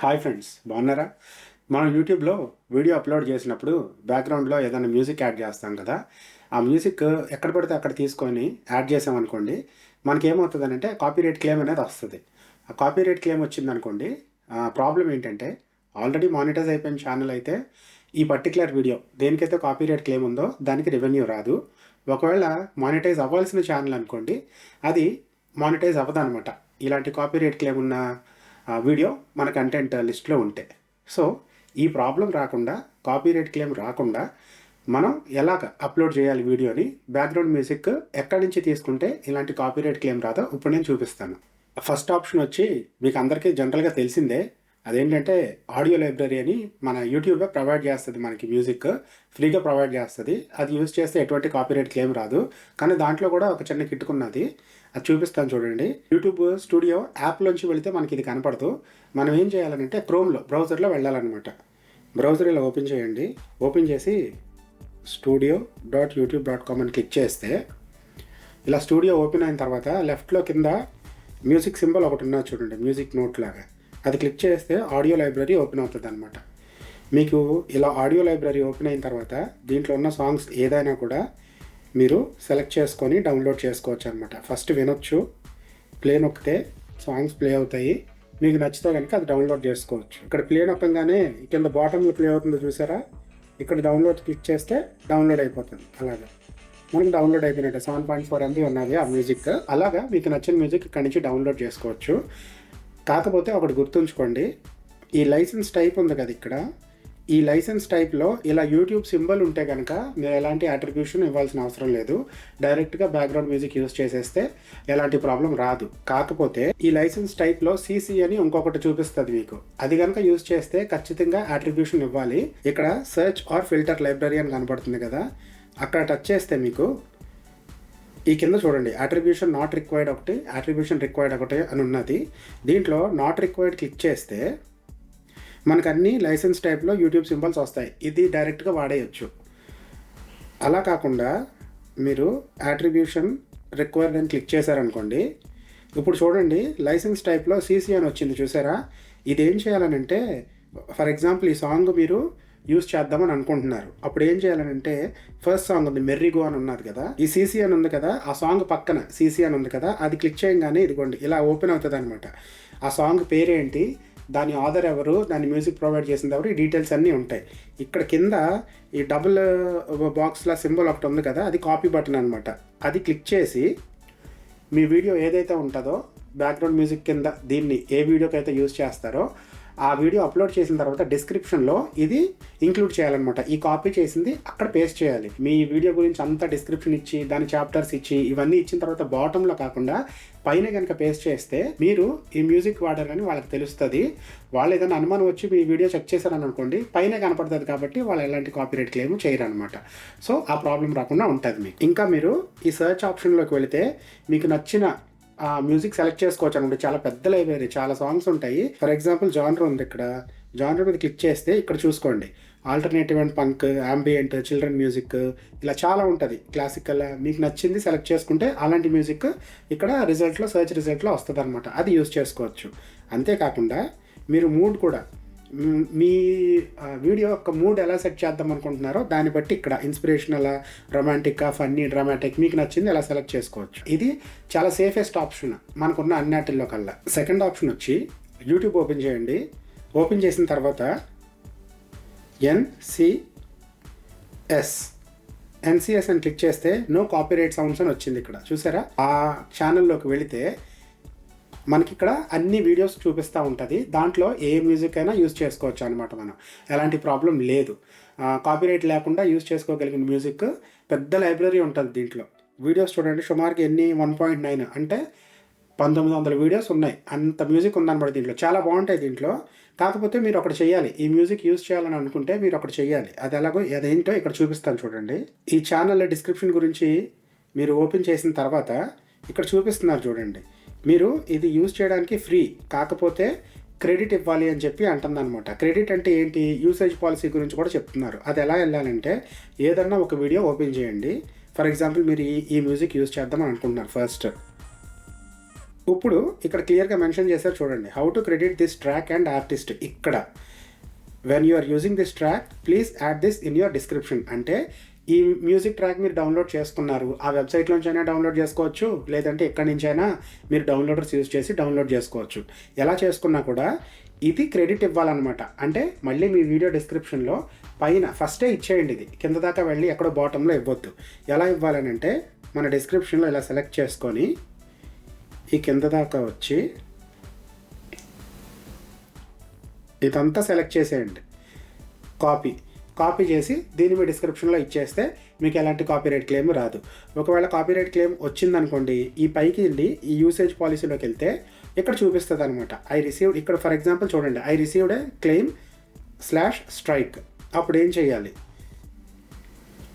Hi friends బాగున్నారా? మనం యూట్యూబ్లో వీడియో అప్లోడ్ చేసినప్పుడు బ్యాక్గ్రౌండ్లో ఏదైనా మ్యూజిక్ యాడ్ చేస్తాం కదా ఆ మ్యూజిక్ ఎక్కడ పడితే అక్కడ తీసుకొని యాడ్ చేసామనుకోండి మనకి ఏమవుతుంది అంటే కాపీరైట్ క్లెయిమ్ అనేది వస్తుంది. ఆ కాపీరైట్ క్లెయిమ్ వచ్చిందనుకోండి ప్రాబ్లం ఏంటంటే ఆల్రెడీ మానిటైజ్ అయిపోయిన ఛానల్ అయితే ఈ పర్టికులర్ వీడియో దేనికైతే కాపీరైట్ క్లెయిమ్ ఉందో దానికి రెవెన్యూ రాదు. ఒకవేళ మానిటైజ్ అవ్వాల్సిన ఛానల్ అనుకోండి అది మానిటైజ్ అవ్వదన్నమాట ఇలాంటి కాపీరైట్ క్లెయిమ్ ఉన్న వీడియో మన కంటెంట్ లిస్ట్లో ఉంటే. సో ఈ ప్రాబ్లం రాకుండా కాపీరైట్ క్లెయిమ్ రాకుండా మనం ఎలాగ అప్లోడ్ చేయాలి వీడియోని బ్యాక్గ్రౌండ్ మ్యూజిక్ ఎక్కడి నుంచి తీసుకుంటే ఇలాంటి కాపీరైట్ క్లెయిమ్ రాదో ఇప్పుడు నేను చూపిస్తాను. ఫస్ట్ ఆప్షన్ వచ్చి మీకు అందరికీ జనరల్గా తెలిసిందే అదేంటంటే ఆడియో లైబ్రరీ అని మన యూట్యూబే ప్రొవైడ్ చేస్తుంది మనకి మ్యూజిక్ ఫ్రీగా ప్రొవైడ్ చేస్తుంది. అది యూజ్ చేస్తే ఎటువంటి కాపీరైట్ క్లెయిమ్ రాదు. కానీ దాంట్లో కూడా ఒక చిన్న కిట్టుకున్నది అది చూపిస్తాను చూడండి. యూట్యూబ్ స్టూడియో యాప్లోంచి వెళితే మనకి ఇది కనపడదు. మనం ఏం చేయాలంటే క్రోమ్లో బ్రౌజర్లో వెళ్ళాలన్నమాట. బ్రౌజర్ ఇలా ఓపెన్ చేయండి. ఓపెన్ చేసి studio dot YouTube dot com అని క్లిక్ చేస్తే ఇలా స్టూడియో ఓపెన్ అయిన తర్వాత లెఫ్ట్లో కింద మ్యూజిక్ సింబల్ ఒకటి ఉన్నది చూడండి మ్యూజిక్ నోట్ లాగా. అది క్లిక్ చేస్తే ఆడియో లైబ్రరీ ఓపెన్ అవుతుంది అనమాట మీకు ఇలా ఆడియో లైబ్రరీ ఓపెన్ అయిన తర్వాత దీంట్లో ఉన్న సాంగ్స్ ఏదైనా కూడా మీరు సెలెక్ట్ చేసుకొని డౌన్లోడ్ చేసుకోవచ్చు అనమాట ఫస్ట్ వినొచ్చు. ప్లే నొక్కితే సాంగ్స్ ప్లే అవుతాయి. మీకు నచ్చితే కనుక అది డౌన్లోడ్ చేసుకోవచ్చు. ఇక్కడ ప్లే నొక్కగానే కింద బాటంలో ప్లే అవుతుందో చూసారా? ఇక్కడ డౌన్లోడ్ క్లిక్ చేస్తే డౌన్లోడ్ అయిపోతుంది. అలాగే. మనకి డౌన్లోడ్ అయిపోయినట్టు. సెవెన్ పాయింట్ ఫోర్ ఎంబీ ఉన్నది ఆ మ్యూజిక్ అలాగా మీకు నచ్చిన మ్యూజిక్ ఇక్కడ నుంచి డౌన్లోడ్ చేసుకోవచ్చు. కాకపోతే ఒకటి గుర్తుంచుకోండి. ఈ లైసెన్స్ టైప్ ఉంది కదా ఇక్కడ. ఈ లైసెన్స్ టైప్లో ఇలా యూట్యూబ్ సింబల్ ఉంటే కనుక మీరు ఎలాంటి అట్రిబ్యూషన్ ఇవ్వాల్సిన అవసరం లేదు. డైరెక్ట్గా బ్యాక్గ్రౌండ్ మ్యూజిక్ యూస్ చేసేస్తే ఎలాంటి ప్రాబ్లం రాదు. కాకపోతే ఈ లైసెన్స్ టైప్లో సీసీ అని ఇంకొకటి చూపిస్తుంది మీకు. అది కనుక యూస్ చేస్తే ఖచ్చితంగా అట్రిబ్యూషన్ ఇవ్వాలి. ఇక్కడ సెర్చ్ ఆర్ ఫిల్టర్ లైబ్రరీ అని కనబడుతుంది కదా. అక్కడ టచ్ చేస్తే మీకు ఈ కింద చూడండి. అట్రిబ్యూషన్ నాట్ రిక్వైర్డ్ ఒకటి అట్రిబ్యూషన్ రిక్వైర్డ్ ఒకటి అని ఉన్నది. దీంట్లో నాట్ రిక్వైర్డ్ క్లిక్ చేస్తే మనకు అన్ని లైసెన్స్ టైప్లో యూట్యూబ్ సింబల్స్ వస్తాయి. ఇది డైరెక్ట్గా వాడేయచ్చు. అలా కాకుండా మీరు యాట్రిబ్యూషన్ రిక్వైర్డ్ అని క్లిక్ చేశారనుకోండి. ఇప్పుడు చూడండి లైసెన్స్ టైప్లో సీసీ అని వచ్చింది చూసారా? ఇది ఏం చేయాలనంటే ఫర్ ఎగ్జాంపుల్ ఈ సాంగ్ మీరు యూస్ చేద్దామని అనుకుంటున్నారు. అప్పుడు ఏం చేయాలనంటే ఫస్ట్ సాంగ్ ఉంది మెర్రిగో అని ఉన్నది కదా ఈ సీసీ అని ఉంది కదా ఆ సాంగ్ పక్కన సీసీ అని ఉంది కదా అది క్లిక్ చేయగానే ఇదిగోండి ఇలా ఓపెన్ అవుతుంది అనమాట ఆ సాంగ్ పేరేంటి? దాని ఆధర్ ఎవరు దాని మ్యూజిక్ ప్రొవైడ్ చేసింది ఎవరు ఈ డీటెయిల్స్ అన్నీ ఉంటాయి. ఇక్కడ కింద ఈ డబుల్ బాక్స్లో సింబల్ ఒకటి ఉంది కదా అది కాపీ బటన్ అనమాట అది క్లిక్ చేసి మీ వీడియో ఏదైతే ఉంటుందో బ్యాక్గ్రౌండ్ మ్యూజిక్ కింద దీన్ని ఏ వీడియోకి అయితే యూజ్ చేస్తారో ఆ వీడియో అప్లోడ్ చేసిన తర్వాత డిస్క్రిప్షన్లో ఇది ఇంక్లూడ్ చేయాలన్నమాట. ఈ కాపీ చేసింది అక్కడ పేస్ట్ చేయాలి. మీ వీడియో గురించి అంతా డిస్క్రిప్షన్ ఇచ్చి దాని చాప్టర్స్ ఇచ్చి ఇవన్నీ ఇచ్చిన తర్వాత బాటంలో కాకుండా పైన కనుక పేస్ట్ చేస్తే మీరు ఈ మ్యూజిక్ వాడారని వాళ్ళకి తెలుస్తుంది. వాళ్ళు ఏదైనా అనుమానం వచ్చి మీ వీడియో చెక్ చేశారని అనుకోండి పైన కనపడుతుంది కాబట్టి వాళ్ళు ఎలాంటి కాపీరైట్ క్లెయిమ్ చేయరనమాట సో ఆ ప్రాబ్లం రాకుండా ఉంటుంది మీకు. ఇంకా మీరు ఈ సెర్చ్ ఆప్షన్లోకి వెళితే మీకు నచ్చిన ఆ మ్యూజిక్ సెలెక్ట్ చేసుకోవచ్చు అనమాట చాలా పెద్ద లైబ్రరీ చాలా సాంగ్స్ ఉంటాయి. ఫర్ ఎగ్జాంపుల్ జానర్ ఉంది ఇక్కడ. జానర్ మీద క్లిక్ చేస్తే ఇక్కడ చూసుకోండి. Alternative and punk ambient children music ఇలా చాలా ఉంటుంది. క్లాసికల్ మీకు నచ్చింది సెలెక్ట్ చేసుకుంటే అలాంటి మ్యూజిక్ ఇక్కడ రిజల్ట్లో సెర్చ్ రిజల్ట్లో వస్తుంది అనమాట అది యూస్ చేసుకోవచ్చు. అంతేకాకుండా మీరు మూడ్ కూడా మీ వీడియో యొక్క మూడ్ ఎలా సెట్ చేద్దాం అనుకుంటున్నారో దాన్ని బట్టి ఇక్కడ ఇన్స్పిరేషనల్ రొమాంటిక్గా ఫన్నీ డ్రామాటిక్ మీకు నచ్చింది ఎలా సెలెక్ట్ చేసుకోవచ్చు. ఇది చాలా సేఫెస్ట్ ఆప్షన్ మనకున్న అన్నిటిల్లో కల్లా. సెకండ్ ఆప్షన్ వచ్చి యూట్యూబ్ ఓపెన్ చేయండి. ఓపెన్ చేసిన తర్వాత ఎన్సిఎస్ ఎన్సిఎస్ అని క్లిక్ చేస్తే నో కాపీరైట్ సౌండ్స్ అని వచ్చింది ఇక్కడ. చూసారా? ఆ ఛానల్లోకి వెళితే మనకి ఇక్కడ అన్ని వీడియోస్ చూపిస్తూ ఉంటుంది. దాంట్లో ఏ మ్యూజిక్ అయినా యూజ్ చేసుకోవచ్చు అనమాట మనం. ఎలాంటి ప్రాబ్లం లేదు. కాపీరైట్ లేకుండా యూజ్ చేసుకోగలిగిన మ్యూజిక్ పెద్ద లైబ్రరీ ఉంటుంది దీంట్లో. వీడియోస్ చూడండి సుమారుకి ఎన్ని? వన్ పాయింట్ నైన్ అంటే పంతొమ్మిది వందల వీడియోస్ ఉన్నాయి. అంత మ్యూజిక్ ఉందన్నమాట దీంట్లో. చాలా బాగుంటాయి దీంట్లో. కాకపోతే మీరు ఒకటి చేయాలి ఈ మ్యూజిక్ యూజ్ చేయాలని అనుకుంటే మీరు ఒకటి చేయాలి అది ఎలాగో అదేంటో ఇక్కడ చూపిస్తాను చూడండి. ఈ ఛానల్ డిస్క్రిప్షన్ గురించి మీరు ఓపెన్ చేసిన తర్వాత ఇక్కడ చూపిస్తున్నారు చూడండి. మీరు ఇది యూజ్ చేయడానికి ఫ్రీ కాకపోతే క్రెడిట్ ఇవ్వాలి అని చెప్పి అంటుందన్నమాట. క్రెడిట్ అంటే ఏంటి? యూసేజ్ పాలసీ గురించి కూడా చెప్తున్నారు. అది ఎలా వెళ్ళాలంటే ఏదన్నా ఒక వీడియో ఓపెన్ చేయండి. ఫర్ ఎగ్జాంపుల్ మీరు ఈ ఈ మ్యూజిక్ యూజ్ చేద్దామని అనుకుంటున్నారు ఫస్ట్ ఇప్పుడు ఇక్కడ క్లియర్గా మెన్షన్ చేశారు చూడండి. How to credit this track and artist ఇక్కడ. When you are using this track please add this in your description అంటే ఈ మ్యూజిక్ ట్రాక్ మీరు డౌన్లోడ్ చేసుకున్నారు ఆ వెబ్సైట్ అయినా డౌన్లోడ్ చేసుకోవచ్చు లేదంటే ఎక్కడి నుంచైనా మీరు డౌన్లోడర్స్ యూజ్ చేసి డౌన్లోడ్ చేసుకోవచ్చు. ఎలా చేసుకున్నా కూడా ఇది క్రెడిట్ ఇవ్వాలన్నమాట. అంటే మళ్ళీ మీ వీడియో డిస్క్రిప్షన్లో పైన ఫస్టే ఇచ్చేయండి ఇది. కింద దాకా వెళ్ళి ఎక్కడో బాటంలో ఇవ్వద్దు. ఎలా ఇవ్వాలని అంటే మన డిస్క్రిప్షన్లో ఇలా సెలెక్ట్ చేసుకొని ఈ కింద దాకా వచ్చి ఇదంతా సెలెక్ట్ చేసేయండి. కాపీ కాపీ చేసి దీన్ని మీ డిస్క్రిప్షన్లో ఇచ్చేస్తే మీకు ఎలాంటి కాపీరైట్ క్లెయిమ్ రాదు. ఒకవేళ కాపీరైట్ క్లెయిమ్ వచ్చిందనుకోండి ఈ పైకి వెళ్ళి ఈ యూసేజ్ పాలసీలోకి వెళ్తే ఇక్కడ చూపిస్తుంది అనమాట ఐ రిసీవ్డ్ ఇక్కడ ఫర్ ఎగ్జాంపుల్ చూడండి I received a claim slash strike అప్పుడు ఏం చేయాలి?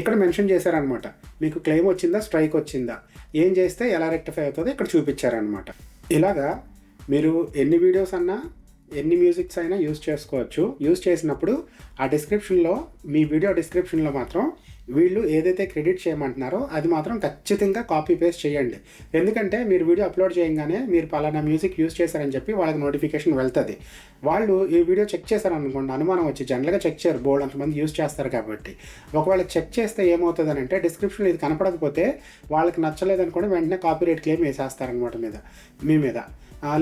ఇక్కడ మెన్షన్ చేశారనమాట మీకు క్లెయిమ్ వచ్చిందా స్ట్రైక్ వచ్చిందా? ఏం చేస్తే ఎలా రెక్టిఫై అవుతుందో ఇక్కడ చూపించారనమాట ఇలాగా మీరు ఎన్ని వీడియోస్ అన్నా ఎన్ని మ్యూజిక్స్ అయినా యూజ్ చేసుకోవచ్చు. యూజ్ చేసినప్పుడు ఆ డిస్క్రిప్షన్లో మీ వీడియో డిస్క్రిప్షన్లో మాత్రం వీళ్ళు ఏదైతే క్రెడిట్ చేయమంటున్నారో అది మాత్రం ఖచ్చితంగా కాపీ పేస్ట్ చేయండి. ఎందుకంటే మీరు వీడియో అప్లోడ్ చేయగానే మీరు పలానా మ్యూజిక్ యూజ్ చేశారని చెప్పి వాళ్ళకి నోటిఫికేషన్ వెళ్తుంది. వాళ్ళు ఈ వీడియో చెక్ చేశారనుకోండి అనుమానం వచ్చి జనరల్గా చెక్ చేయరు. బోర్డు అంతమంది యూజ్ చేస్తారు కాబట్టి. ఒకవేళ చెక్ చేస్తే ఏమవుతుంది అంటే డిస్క్రిప్షన్లో ఇది కనపడకపోతే వాళ్ళకి నచ్చలేదనుకోండి వెంటనే కాపీ రేట్ క్లెయిమ్ వేసేస్తారనమాట మీద మీ మీద.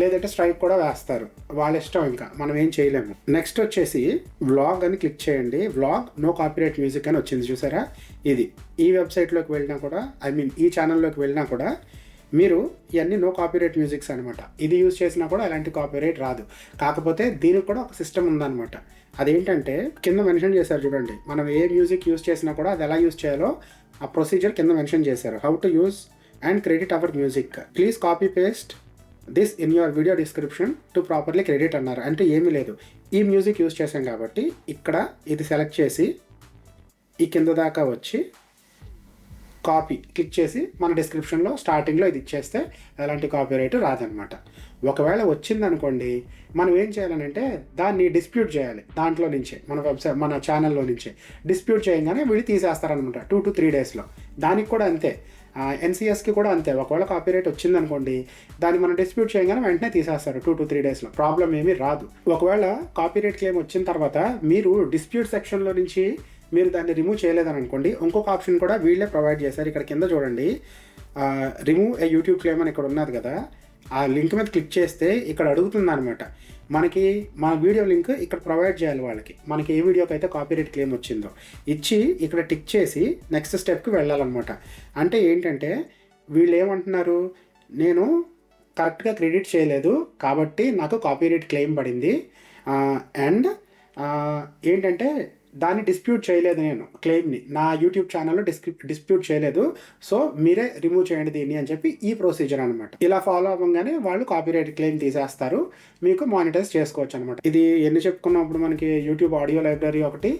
లేదంటే స్ట్రైక్ కూడా వేస్తారు. వాళ్ళ ఇష్టం ఇంకా. మనం ఏం చేయలేము. నెక్స్ట్ వచ్చేసి వ్లాగ్ అని క్లిక్ చేయండి. వ్లాగ్ నో కాపీరైట్ మ్యూజిక్ అని వచ్చింది చూసారా? ఇది. ఈ వెబ్సైట్లోకి వెళ్ళినా కూడా ఐ మీన్ ఈ ఛానల్లోకి వెళ్ళినా కూడా మీరు ఇవన్నీ నో కాపీరైట్ మ్యూజిక్స్ అనమాట ఇది యూజ్ చేసినా కూడా ఎలాంటి కాపీరైట్ రాదు. కాకపోతే దీనికి కూడా ఒక సిస్టమ్ ఉందన్నమాట. అదేంటంటే కింద మెన్షన్ చేశారు చూడండి. మనం ఏ మ్యూజిక్ యూజ్ చేసినా కూడా అది ఎలా యూజ్ చేయాలో ఆ ప్రొసీజర్ కింద మెన్షన్ చేశారు. How to use and credit our music please copy paste this in your video description to properly credit అన్నారు. అంటే ఏమీ లేదు. ఈ మ్యూజిక్ యూజ్ చేసాం కాబట్టి ఇక్కడ ఇది సెలెక్ట్ చేసి ఈ కింద దాకా వచ్చి కాపీ క్లిక్ చేసి మన డిస్క్రిప్షన్లో స్టార్టింగ్లో ఇది ఇచ్చేస్తే ఎలాంటి కాపీ రైట్ రాదనమాట ఒకవేళ వచ్చిందనుకోండి మనం ఏం చేయాలనంటే దాన్ని డిస్ప్యూట్ చేయాలి. దాంట్లో నుంచే మన వెబ్సైట్ మన ఛానల్లో నుంచే. డిస్ప్యూట్ చేయగానే వీళ్ళు తీసేస్తారనమాట టూ టు త్రీ డేస్లో దానికి కూడా అంతే. ఎన్సిఎస్కి కూడా అంతే. ఒకవేళ కాపీరైట్ వచ్చిందనుకోండి దాన్ని మనం డిస్ప్యూట్ చేయగానే వెంటనే తీసేస్తారు టూ టు త్రీ డేస్లో ప్రాబ్లం ఏమీ రాదు. ఒకవేళ కాపీరైట్ క్లెయిమ్ వచ్చిన తర్వాత మీరు డిస్ప్యూట్ సెక్షన్లో నుంచి మీరు దాన్ని రిమూవ్ చేయలేదని అనుకోండి ఇంకొక ఆప్షన్ కూడా వీళ్ళే ప్రొవైడ్ చేశారు. ఇక్కడ కింద చూడండి. రిమూవ్ ఏ యూట్యూబ్ క్లెయిమ్ అని ఇక్కడ ఉన్నది కదా. ఆ లింక్ మీద క్లిక్ చేస్తే ఇక్కడ అడుగుతుంది అనమాట మనకి మన వీడియో లింక్ ఇక్కడ ప్రొవైడ్ చేయాలి వాళ్ళకి. మనకి ఏ వీడియోకి అయితే కాపీరైట్ క్లెయిమ్ వచ్చిందో. ఇచ్చి ఇక్కడ టిక్ చేసి నెక్స్ట్ స్టెప్కి వెళ్ళాలన్నమాట. అంటే ఏంటంటే వీళ్ళు ఏమంటున్నారు నేను కరెక్ట్గా క్రెడిట్ చేయలేదు కాబట్టి నాకు కాపీరైట్ క్లెయిమ్ పడింది. అండ్ ఏంటంటే దాన్ని డిస్ప్యూట్ చేయలేదు నేను క్లెయిమ్ని నా యూట్యూబ్ ఛానల్లో డిస్క్రిప్ డిస్ప్యూట్ చేయలేదు. సో మీరే రిమూవ్ చేయండి దీన్ని అని చెప్పి ఈ ప్రొసీజర్ అనమాట ఇలా ఫాలో అవ్వగానే వాళ్ళు కాపీరైట్ క్లెయిమ్ తీసేస్తారు. మీకు మానిటైజ్ చేసుకోవచ్చు అనమాట ఇది ఎన్ని చెప్పుకున్నప్పుడు మనకి యూట్యూబ్ ఆడియో లైబ్రరీ ఒకటి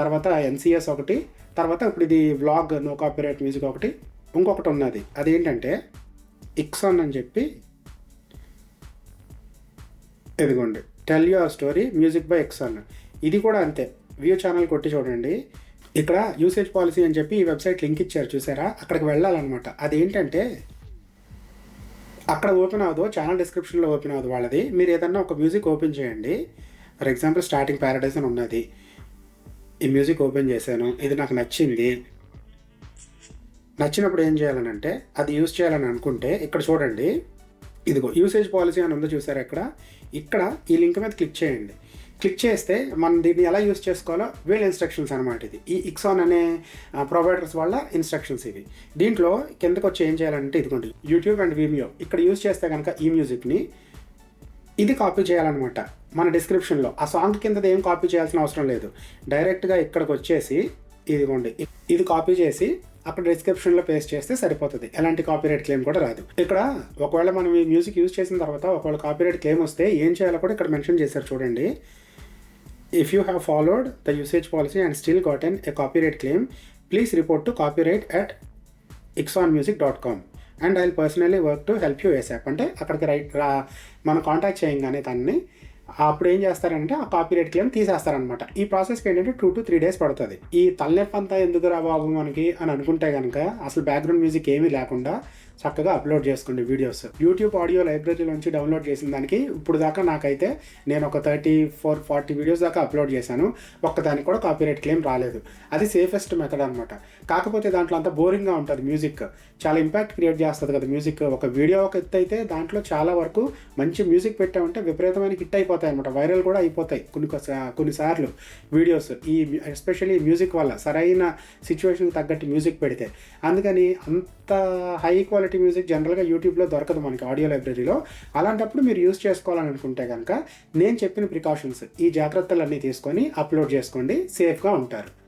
తర్వాత ఎన్సిఎస్ ఒకటి తర్వాత ఇప్పుడు ఇది వ్లాగ్ నో కాపీరైట్ మ్యూజిక్ ఒకటి ఇంకొకటి ఉన్నది. అదేంటంటే ఇక్సాన్ అని చెప్పి ఇదిగోండి. Tell your story music by Ikson ఇది కూడా అంతే. వ్యూ ఛానల్ కొట్టి చూడండి. ఇక్కడ యూసేజ్ పాలసీ అని చెప్పి ఈ వెబ్సైట్ లింక్ ఇచ్చారు చూసారా? అక్కడికి వెళ్ళాలన్నమాట. అదేంటంటే అక్కడ ఓపెన్ అవ్వదు ఛానల్ డిస్క్రిప్షన్లో ఓపెన్ అవ్వదు వాళ్ళది. మీరు ఏదన్నా ఒక మ్యూజిక్ ఓపెన్ చేయండి. ఫర్ ఎగ్జాంపుల్ స్టార్టింగ్ ప్యారడైస్ అని ఉన్నది. ఈ మ్యూజిక్ ఓపెన్ చేశాను. ఇది నాకు నచ్చింది. నచ్చినప్పుడు ఏం చేయాలని అంటే అది యూజ్ చేయాలని అనుకుంటే ఇక్కడ చూడండి. ఇదిగో యూసేజ్ పాలసీ అని ఉందో చూసారు ఇక్కడ? ఇక్కడ ఈ లింక్ మీద క్లిక్ చేయండి. క్లిక్ చేస్తే మనం దీన్ని ఎలా యూస్ చేసుకోవాలో వీళ్ళ ఇన్స్ట్రక్షన్స్ అనమాట ఇది. ఈ ఇక్సాన్ అనే ప్రొవైడర్స్ వాళ్ళ ఇన్స్ట్రక్షన్స్ ఇవి. దీంట్లో కిందకు వచ్చి ఏం చేయాలంటే ఇదిగోండి యూట్యూబ్ అండ్ వీమియో ఇక్కడ యూస్ చేస్తే కనుక ఈ మ్యూజిక్ని ఇది కాపీ చేయాలన్నమాట మన డిస్క్రిప్షన్లో ఆ సాంగ్ కింద ఏం కాపీ చేయాల్సిన అవసరం లేదు. డైరెక్ట్గా ఇక్కడికి వచ్చేసి ఇదిగోండి ఇది కాపీ చేసి అక్కడ డిస్క్రిప్షన్లో పేస్ట్ చేస్తే సరిపోతుంది. ఎలాంటి కాపీరైట్ క్లెయిమ్ కూడా రాదు. ఇక్కడ ఒకవేళ మనం ఈ మ్యూజిక్ యూజ్ చేసిన తర్వాత ఒకవేళ కాపీరైట్ క్లెయిమ్ వస్తే ఏం చేయాలో కూడా ఇక్కడ మెన్షన్ చేశారు చూడండి. If you have followed the usage policy and still gotten a copyright claim please report to copyright at Ikson music dot com and I personally work to help you వేసాప్ అంటే అక్కడికి right మనం contact చేయగానే దాన్ని అప్పుడు ఏం చేస్తారంటే ఆ copyright claim తీసేస్తారనమాట ఈ ప్రాసెస్కి ఏంటంటే టూ టు త్రీ డేస్ పడుతుంది. ఈ తలనొప్పి అంతా ఎందుకు రా బాబు మనకి అని అనుకుంటే కనుక అసలు బ్యాక్గ్రౌండ్ మ్యూజిక్ ఏమీ లేకుండా చక్కగా అప్లోడ్ చేసుకోండి వీడియోస్. యూట్యూబ్ ఆడియో లైబ్రరీ నుంచి డౌన్లోడ్ చేసిన దానికి ఇప్పుడు దాకా నాకైతే నేను ఒక థర్టీ ఫోర్ ఫార్టీ వీడియోస్ దాకా అప్లోడ్ చేశాను. ఒక్కదానికి కూడా కాపీరైట్ క్లెయిమ్ రాలేదు. అది సేఫెస్ట్ మెథడ్ అనమాట కాకపోతే దాంట్లో అంత బోరింగ్గా ఉంటుంది మ్యూజిక్. చాలా ఇంపాక్ట్ క్రియేట్ చేస్తుంది కదా మ్యూజిక్. ఒక వీడియో ఒక ఎత్తు అయితే దాంట్లో చాలా వరకు మంచి మ్యూజిక్ పెట్టామంటే విపరీతమైన హిట్ అయిపోతాయి అనమాట వైరల్ కూడా అయిపోతాయి కొన్ని కొన్నిసార్లు వీడియోస్. ఈ ఎస్పెషల్లీ మ్యూజిక్ వల్ల సరైన సిచ్యువేషన్కి తగ్గట్టు మ్యూజిక్ పెడితే. అందుకని అంత హై క్వాలిటీ మ్యూజిక్ జనరల్గా యూట్యూబ్లో దొరకదు మనకి ఆడియో లైబ్రరీలో అలాంటప్పుడు మీరు యూస్ చేసుకోవాలని అనుకుంటే కనుక నేను చెప్పిన ప్రికాషన్స్ ఈ జాగ్రత్తలన్నీ తీసుకొని అప్లోడ్ చేసుకోండి సేఫ్గా ఉంటారు.